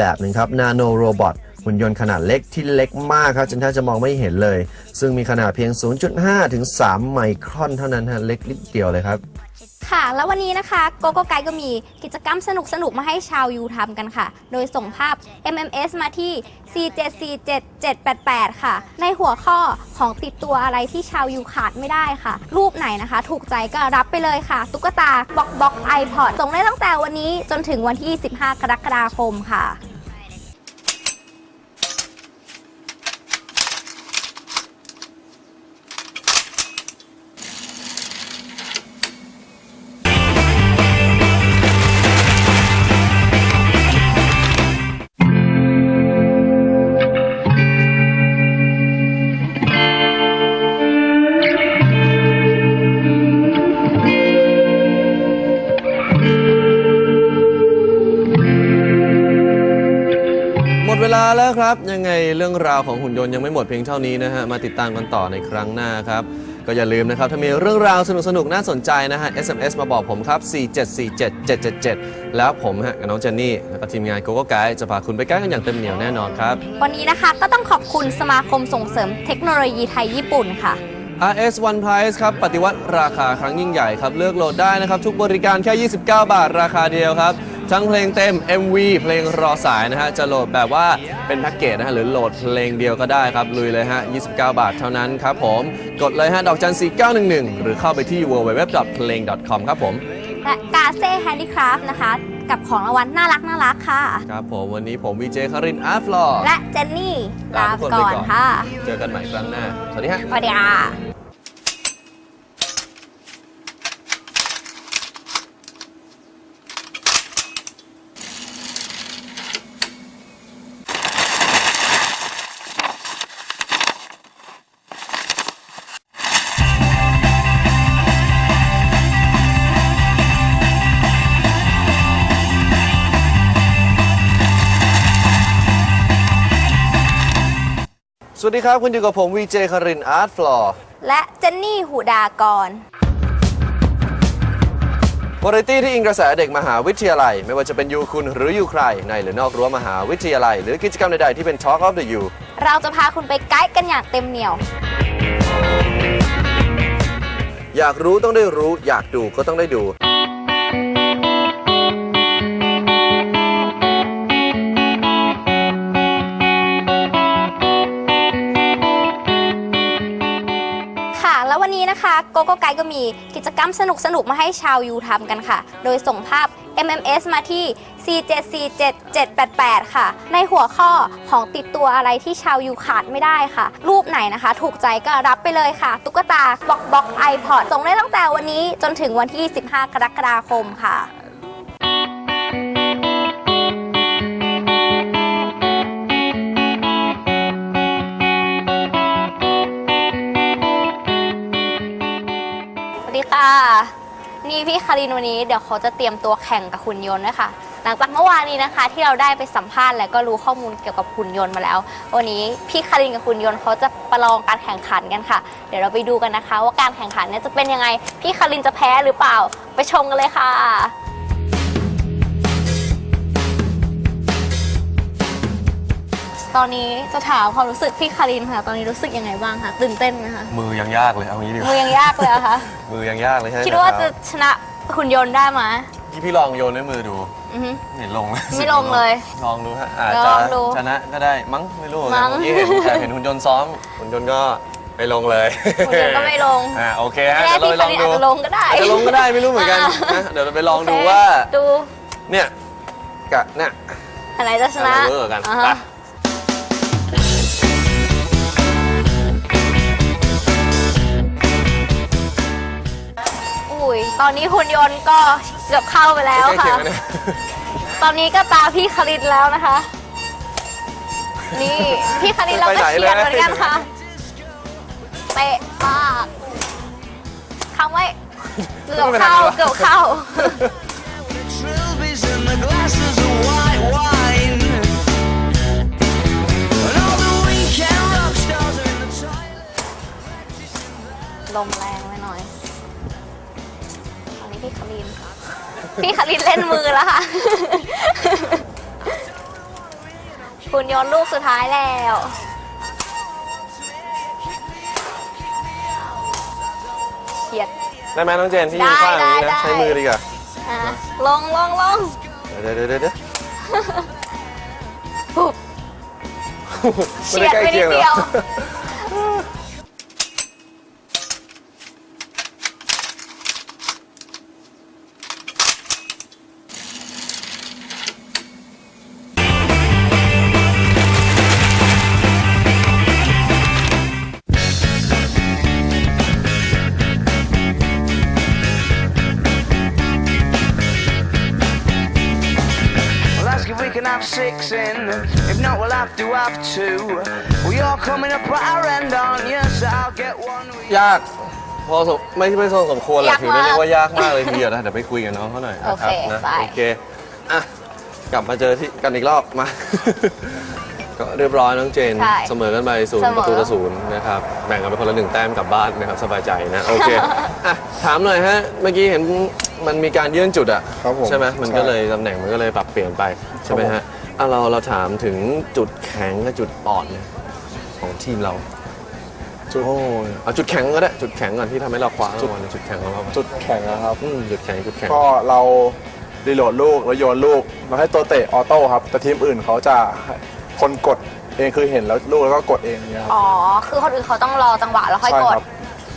แบบหนึ่งครับ Nano Robot หุ่นยนต์ขนาดเล็กที่เล็กมากครับจนแทบจะมองไม่เห็นเลย ซึ่งมีขนาดเพียง 0.5 ถึง 3 ไมครอนเท่านั้นฮะเล็กนิดเดียวเลยครับ ค่ะ แล้ววันนี้นะคะโกโก้ไกด์ก็มีกิจกรรมสนุกๆมาให้ชาวยูทำกันค่ะ โดยส่งภาพ MMS มาที่ 4747788 ค่ะ ในหัวข้อของติดตัวอะไรที่ชาวยูขาดไม่ได้ค่ะ รูปไหนนะคะ ถูกใจก็รับไปเลยค่ะ ตุ๊กตาบ็อกบ็อกไอพอดส่งได้ตั้งแต่วันนี้จนถึงวันที่ 15 กรกฎาคมค่ะ ครับ ยังไงเรื่องราวของหุ่นยนต์ยังไม่หมดเพียงเท่านี้นะฮะ มาติดตามกันต่อในครั้งหน้าครับ ก็อย่าลืมนะครับ ถ้ามีเรื่องราวสนุกๆน่าสนใจนะฮะ SMS มาบอกผมครับ 4747777 แล้วผมฮะกับน้องเจนนี่ แล้วก็ทีมงานโกโก้ไกด์จะพาคุณไปใกล้กันอย่างเต็มเหนียวแน่นอนครับ วันนี้นะคะก็ต้องขอบคุณสมาคมส่งเสริมเทคโนโลยีไทยญี่ปุ่นค่ะ RS One Price ครับ ปฏิวัติราคาครั้งยิ่งใหญ่ครับ เลือกโหลดได้นะครับ ทุกบริการแค่ 29 บาทราคาเดียวครับ ทั้งเพลงเต็ม MV เพลงรอสายนะฮะ จะโหลดแบบว่าเป็นแพ็กเกจนะฮะ หรือโหลดเพลงเดียวก็ได้ครับ ลุยเลยฮะ 29 บาทเท่านั้นครับผม กดเลยฮะ ดอกจัน 4911 หรือเข้าไปที่ www. เพลง .com ครับผมและกาเซ่แฮนดี้คราฟนะคะ กับของรางวัลน่ารักน่ารักค่ะ ครับผม วันนี้ผมวีเจคารินอาร์ฟลอและเจนนี่ลาลาทุกคนก่ไปอนก่อนค่ะ เจอกันใหม่ครั้งหน้า สวัสดีฮะสวัสดีค่ะ สวัสดีครับ คุณอยู่กับผมวีเจคารินอาร์ตฟลอและเจนนี่หูดากรวาไรตี้ที่อิงกระแสเด็กมหาวิทยาลัย ไม่ว่าจะเป็นยูคุณหรือยูใคร ในหรือนอกรั้วมหาวิทยาลัย หรือกิจกรรมใดๆที่เป็น Talk of the U เราจะพาคุณไปไกด์กันอย่างเต็มเหนียว อยากรู้ต้องได้รู้ อยากดูก็ต้องได้ดู นี้นะคะโกโก้ไกด์ก็มีกิจกรรมสนุกสนุกมาให้ชาวยูทำกันค่ะ โดยส่งภาพ MMS มาที่ 4747788 ค่ะ ในหัวข้อของติดตัวอะไรที่ชาวยูขาดไม่ได้ค่ะ รูปไหนนะคะ ถูกใจก็รับไปเลยค่ะ ตุ๊กตาบ็อกบ็อกไอพอดส่งได้ตั้งแต่วันนี้จนถึงวันที่ 15 กรกฎาคมค่ะ วัสดีค่ะ นี่พี่คารินวันนี้เดี๋ยวเขาจะเตรียมตัวแข่งกับหุ่นยนต์นะคะหลังจากเมื่อวานนี้นะคะ ที่เราได้ไปสัมภาษณ์และก็รู้ข้อมูลเกี่ยวกับหุ่นยนต์มาแล้ว วันนี้พี่คารินกับหุ่นยนต์เขาจะประลองการแข่งขันกันค่ะ เดี๋ยวเราไปดูกันนะคะ ว่าการแข่งขันเนี่ยจะเป็นยังไง พี่คารินจะแพ้หรือเปล่า ไปชมกันเลยค่ะ ตอนนี้จะถามความรู้สึกพี่คารินค่ะ ตอนนี้รู้สึกยังไงบ้างคะตื่นเต้นไหมคะมือยังยากเลยเอางี้ดีกมืว่า อยังยากเลยอะคะ มือยังยากเลยใช่ไหมคิดว่าจะชนะหุ่นยนต์ได้ไหมพี่พี่ลองโยนด้วยมือดูอือฮึไม่เห็นลงเลยไม่ลงเลยลองดูฮะอาจลจะองดูชนะก็ได้มั้งไม่รู้มั้งเมื่อกี้เห็นแต่เห็นหุ่นยนต์ซ้อมหุ่นยนต์ก็ไม่ลงเลยหุ่นยนต์ก็ไม่ลง อ่าโอเคฮะแม่เดี๋ยวพี่เราไปคาลองรินดูอาจจะลงก็ได้อาจจะลงก็ได้ไม่รู้เหมือนกันอ่านะเดี๋ยวเราไปลองดูโเคว่า ดูเนี่ยกะเนี่ยอันไหนจะชนะอะไรเวอร์กันอ่าไป ฮะอุ้ยตอนนี้หุ่นยนต์ก็เกือบเข้าไปแล้วใกล้เคียค่ะ งกันเนี่ย ตอนนี้ก็ตาพี่คารินแล้วนะคะ นี่ พี่คารินเราก็เฉียดเหมือนกันค่ะ เตะปากคำไว้เกือบเข้าเกือบเข้า trilbies and the glasses of white wine. And all the weekend rock stars are in the toilet. ลมแรง ไปหน่อยตอนนี้พี่คารินพี่คารินเล่นมือแล้วค่ะหุ่นยนต์ลูกสุดท้ายแล้วเฉียด ได้ไหมน้องเจนที่ยืนข้างอย่างนี้ได้นะได้ใช้มือดีกว่าอะลงลงลงเดี๋ยวเดี๋ยวเดี๋ยวเดี๋ยวปุ๊บ ไม่ได้ใกล้เคียงเลยเฉียดไปนิดเดียว if we can have six in. If not, we'll have to have two. Well, you're coming up at our end, aren't you? So I'll get one with ยากพอสมไม่ไม่สมสมควรแหละยากถือได้เรียกมากว่ายากมากเลยทีเดียวนะเดี๋ยวไปคุยกับน้องเขาหน่อยนะครับโอเคนะไป โอเคอะกลับมาเจอที่กันอีกรอบมา ก็เรียบร้อยน้องเจน ใช่เสมอกันไปศูนเสย์มอ ประตูต่อศูนย์นะครับแบ่งกันไปคนละหนึ่งแต้มกลับบ้านนะครับสบายใจนะโอเคอะถามหน่อยฮะเมื่อกี้เห็น มันมีการยื่นจุดอะครับผมใช่ไหมมันใช่ก็เลยตำแหน่งมันก็เลยปรับเปลี่ยนไปใช่ไหมครับผมฮะอะเราเราถามถึงจุดแข็งกับจุดอ่อนของทีมเราจุด โอ้ยเอาจุดแข็งก็ได้จุดแข็งก่อนที่ทำให้เราคว้ารางวัลจุดแข็งของเราจุดแข็งนะครับ อืมจุดแข็งจุดแข็งก็เรารีโหลดลูกแล้วโยนลูกเราให้ตัวเตะออโต้ครับ แต่ทีมอื่นเขาจะคนกดเองคือเห็นแล้วลูกแล้วก็กดเองอย่างเงี้ยครับ อ๋อ คือคนอื่นเขาต้องรอจังหวะแล้วค่อยใช่กดครับ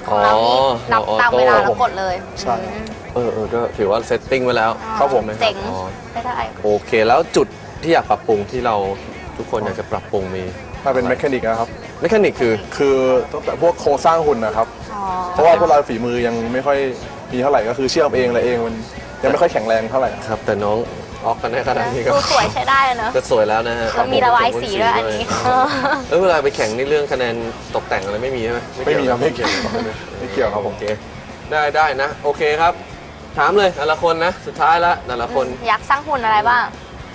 ของเรานี่นับตามเวลาแล้วกดเลยใช่ อืม เออเออก็ถือว่าเซตติ้งไว้แล้วครับผมใช่ไหเจ๋งอ๋อได้ได้โอเคแล้วจุดที่อยากปรับปรุงที่เราทุกคนอยากจะปรับปรุงมีมาเป็นแมคานิกนะครับแมคานิกคือคือตั้งแต่พวกโครงสร้างหุ่นนะครับอ๋อเพราะว่าพวกเราฝีมือยังไม่ค่อยมีเท่าไหร่ก็คือเชื่อมเองอะไรเองมันยังไม่ค่อยแข็งแรงเท่าไหร่ครับ แต่น้องออกกันได้ขนาดนี้ก็ดูสวยใช้ได้เลยเนอะก็สวยแล้วนะฮะแล้วมีระบายสีด้วยอันนี้เออเวลาไปแข่งในเรื่องคะแนนตกแต่งอะไรไม่มีใช่ไหมไม่มีครับไม่เกี่เกี่ยยววไม่เกี่ยวครับผโอมเคได้ได้นะ โอเคครับ ถามเลยแต่ละคนนะ สุดท้ายละแต่ละคนอยากสร้างหุ่นอะไรบ้าง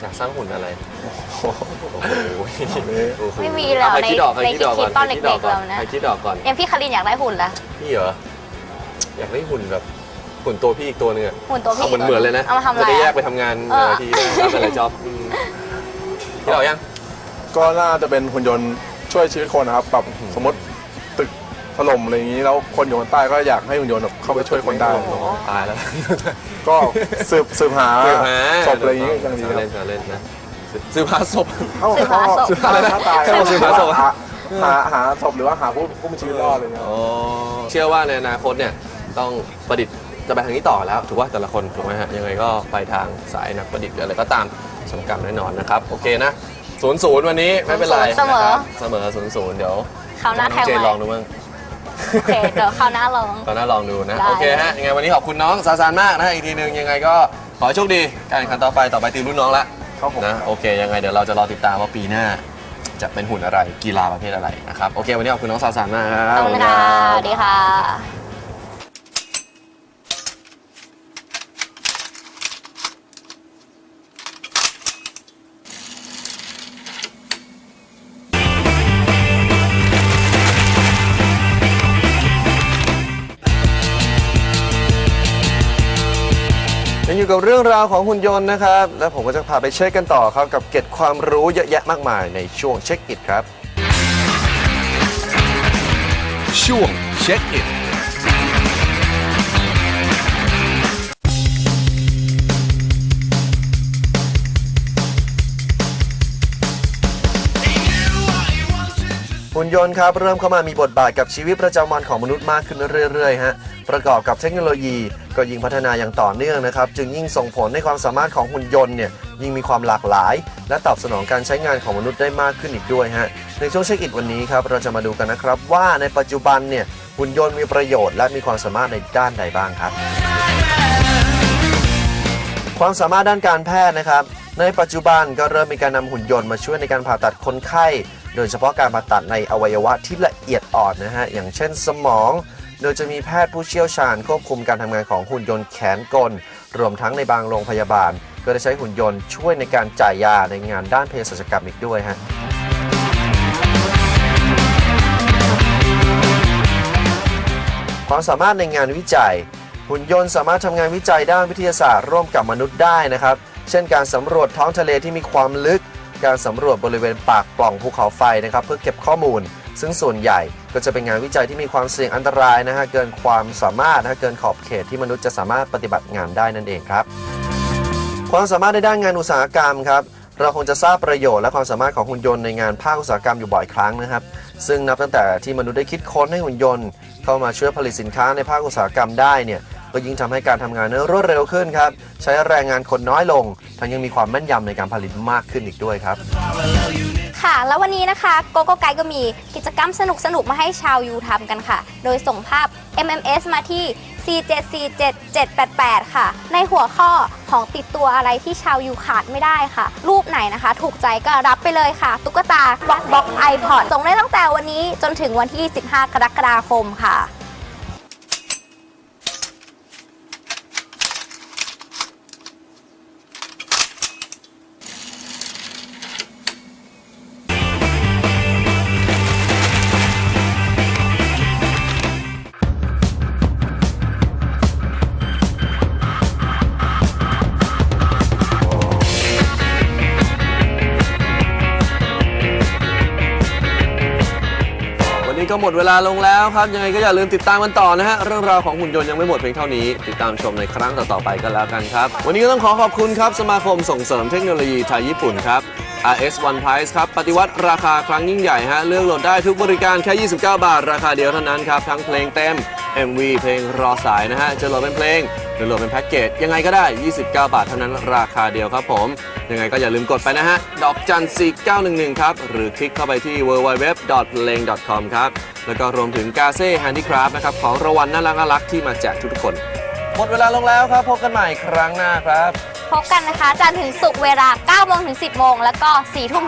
อยากสร้างหุ่นอะไรโอ้โหโอ้โหไม่มีเลยเหรอใครคิดออกใครในคิดออกก่อนในคิดตอนใครคิดออกก่อนเด็กๆเรานะใครคิดออกก่อนอย่างพี่คารินอยากได้หุ่นละพี่เหรออยากได้หุ่นแบบหุ่นตัวพี่อีกตัวหนึงอะหุ่นตัวพี่เอาเหมือนเหมือนเลยนะเอามาทำอะไรจะได้แยกอะไปทำงานเออหลายทีได้รับหลายจ็อบอืมคิดออกยังก็น่าจะเป็นหุ่นยนต์ช่วยชีวิตคนนะครับแบบสมมติตึก ถล่มอะไรอย่างนี้แล้วคนอยู่ข้างใต้ก็อยากให้หุ่นยนต์แบบเข้าไปช่วยคนได้ตายแล้วก็สืบสืบหาสืบหาศพอะไรอย่างนี้ยังดีคเล่รับนเล่นนะสืบหาศพเอ้าสืบหาศพสืบหาถ้าตายแค่บอกสืบหาศพหาหาหาศพหรือว่าหาผู้ผู้มีชีวิตรอดอะไรอย่างเงี้ยอ๋อเชื่อว่าในอนาคตเนี่ยต้องประดิษฐ์จะไปทางนี้ต่อแล้วถูกว่าแต่ละคนถูกไหมฮะยังไงก็ไปทางสายนักประดิษฐ์หรืออะไรก็ตามสมกับแน่นอนนะครับโอเคนะศูนย์ศูนย์วันนี้ไม่เป็นไรเสมอนะครับเสมอศูนย์ศูนย์เดี๋ยวคราวหน้าแทงเจใหนม่ลองดูมั้ง โอเคเดี๋ยวคราวหน้าลอง ตอนหน้าลองดูนะ ได้ โอเคฮะ ยังไงวันนี้ขอบคุณน้องซาซานมากนะ อีกทีหนึงยังไงก็ขอให้โชคดี การแข่งขันต่อไปต่อไปตีมรุ่นน้องละครับผม นะ โอเค ยังไงเดี๋ยวเราจะรอติดตามว่าปีหน้า จะเป็นหุ่นอะไร กีฬาประเภทอะไรนะครับ โอเค วันนี้ขอบคุณน้องซาซานมากครับ ขอบคุณค่ะสวัสดีค่ะ ยังอยู่กับเรื่องราวของหุ่นยนต์นะครับ และผมก็จะพาไปเช็คกันต่อครับ กับเก็ดความรู้เยอะแยะมากมายในช่วงเช็คอิทครับ ช่วงเช็คอิท หุ่นยนต์ครับเริ่มเข้ามามีบทบาทกับชีวิตประจำวันของมนุษย์มากขึ้นเรื่อยๆฮะประกอบกับเทคโนโลยีก็ยิ่งพัฒนาอย่างต่อเนื่องนะครับจึงยิ่งส่งผลให้ความสามารถของหุ่นยนต์เนี่ยยิ่งมีความหลากหลาย และตอบสนองการใช้งานของมนุษย์ได้มากขึ้นอีกด้วยฮะในช่วงเช็คอิทวันนี้ครับเราจะมาดูกันนะครับว่าในปัจจุบันเนี่ยหุ่นยนต์มีประโยชน์และมีความสามารถในด้านใดบ้างครับ ความสามารถด้านการแพทย์นะครับในปัจจุบันก็เริ่มมีการนำหุ่นยนต์มาช่วยในการผ่าตัดคนไข้ โดยเฉพาะการผ่าตัดในอวัยวะที่ละเอียดอ่อนนะฮะ อย่างเช่นสมอง โดยจะมีแพทย์ผู้เชี่ยวชาญควบคุมการทำงานของหุ่นยนต์แขนกล รวมทั้งในบางโรงพยาบาล ก็ได้ใช้หุ่นยนต์ช่วยในการจ่ายยาในงานด้านเภสัชกรรมอีกด้วยฮะความสามารถในงานวิจัย หุ่นยนต์สามารถทำงานวิจัยด้านวิทยาศาสตร์ร่วมกับมนุษย์ได้นะครับ เช่นการสำรวจท้องทะเลที่มีความลึก การสำรวจบริเวณปากปล่องภูเขาไฟนะครับเพื่อเก็บข้อมูล ซึ่งส่วนใหญ่ก็จะเป็นงานวิจัยที่มีความเสี่ยงอันตรายนะฮะเกินความสามารถนะฮะเกินขอบเขตที่มนุษย์จะสามารถปฏิบัติงานได้นั่นเองครับ ความสามารถในด้านงานอุตสาหกรรมครับเราคงจะทราบประโยชน์และความสามารถของหุ่นยนต์ในงานภาคอุตสาหกรรมอยู่บ่อยครั้งนะครับ ซึ่งนับตั้งแต่ที่มนุษย์ได้คิดค้นให้หุ่นยนต์ เข้ามาช่วยผลิตสินค้าในภาคอุตสาหกรรมได้เนี่ย ก็ยิ่งทำให้การทำงานนั้นรวดเร็วขึ้นครับใช้แรงงานคนน้อยลง ทั้งยังมีความแม่นยำในการผลิตมากขึ้นอีกด้วยครับ ค่ะ แล้ววันนี้นะคะโกโก้ไกด์ก็มีกิจกรรมสนุกๆมาให้ชาวยูทำกันค่ะ โดยส่งภาพ MMS มาที่4747788 ค่ะ ในหัวข้อของติดตัวอะไรที่ชาวยูขาดไม่ได้ค่ะ รูปไหนนะคะ ถูกใจก็รับไปเลยค่ะ ตุ๊กตาบล็อกบ็อกไอพอดส่งได้ตั้งแต่วันนี้จนถึงวันที่ 15 กรกฎาคมค่ะ ก็หมดเวลาลงแล้วครับ ยังไงก็อย่าลืมติดตามกันต่อนะฮะ เรื่องราวของหุ่นยนต์ยังไม่หมดเพียงเท่านี้ ติดตามชมในครั้งต่อๆไปกันแล้วกันครับ วันนี้ก็ต้องขอขอบคุณครับ สมาคมส่งเสริมเทคโนโลยีไทยญี่ปุ่นครับ RS One Price ครับ ปฏิวัติราคาครั้งยิ่งใหญ่ฮะ เลือกโหลดได้ทุกบริการแค่ 29 บาท ราคาเดียวเท่านั้นครับ ทั้งเพลงเต็ม MV เพลงรอสายนะฮะ จะโหลดเป็นเพลง หรือโหลดเป็นแพ็กเกจยังไงก็ได้ 29 บาทเท่านั้นราคาเดียวครับผม ยังไงก็อย่าลืมกดไปนะฮะ ดอกจัน4911ครับ หรือคลิกเข้าไปที่ www. เพลงครับ แล้วก็รวมถึงกาเซ่แฮนดี้คราฟนะครับ ของรางวัลน่ารักน่ารักๆที่มาแจกทุกๆคน หมดเวลาลงแล้วครับ พบกันใหม่ครั้งหน้าครับ พบกันนะคะ จันทร์ถึงศุกร์เวลา9โมงถึง 10 โมง แล้วก็4ทุ่ม